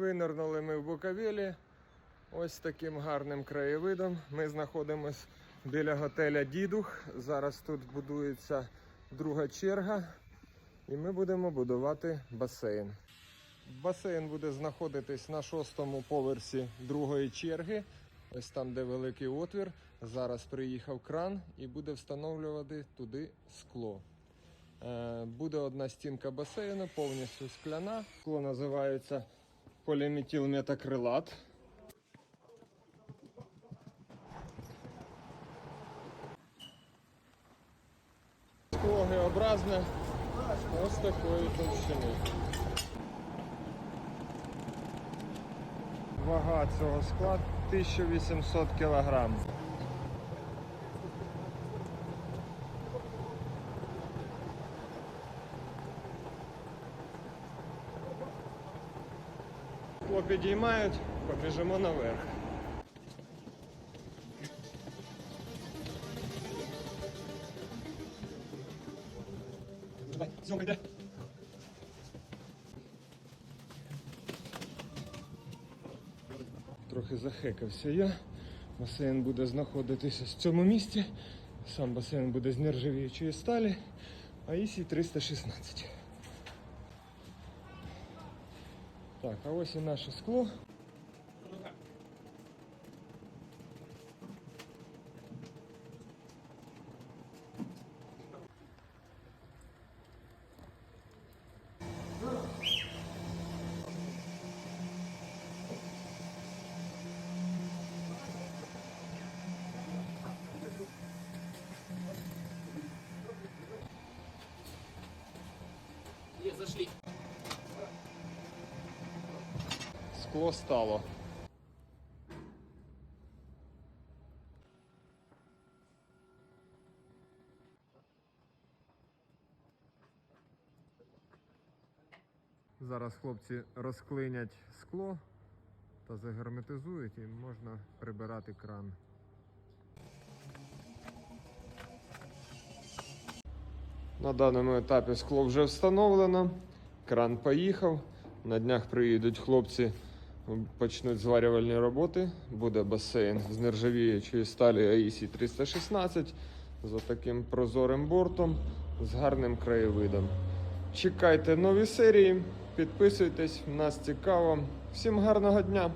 винирнули ми в Буковелі. Ось таким гарним краєвидом. Ми знаходимося біля готеля Дідух. Зараз тут будується друга черга, і ми будемо будувати басейн. Басейн буде знаходитись на шостому поверсі другої черги. Ось там, де великий отвір. Зараз приїхав кран і буде встановлювати туди скло. Е, Буде одна стінка басейну, повністю скляна. Скло називається поліметилметакрилат. Скло Г-образне ось такої товщини. Вага цього скла 1800 кг. Скло підіймають, побіжимо наверх. Давай, зйомка йде. Трохи захекався я. Басейн буде знаходитися в цьому місці. Сам басейн буде з нержавіючої сталі, а ісі 316. Так, а ось і наше скло. Зашли. Скло стало. Зараз хлопці розклинять скло та загерметизують і можна прибирати кран. На даному етапі скло вже встановлено, кран поїхав. На днях приїдуть хлопці, почнуть зварювальні роботи. Буде басейн з нержавіючої сталі AEC 316 з таким прозорим бортом, з гарним краєвидом. Чекайте нові серії, підписуйтесь, нас цікаво. Всім гарного дня!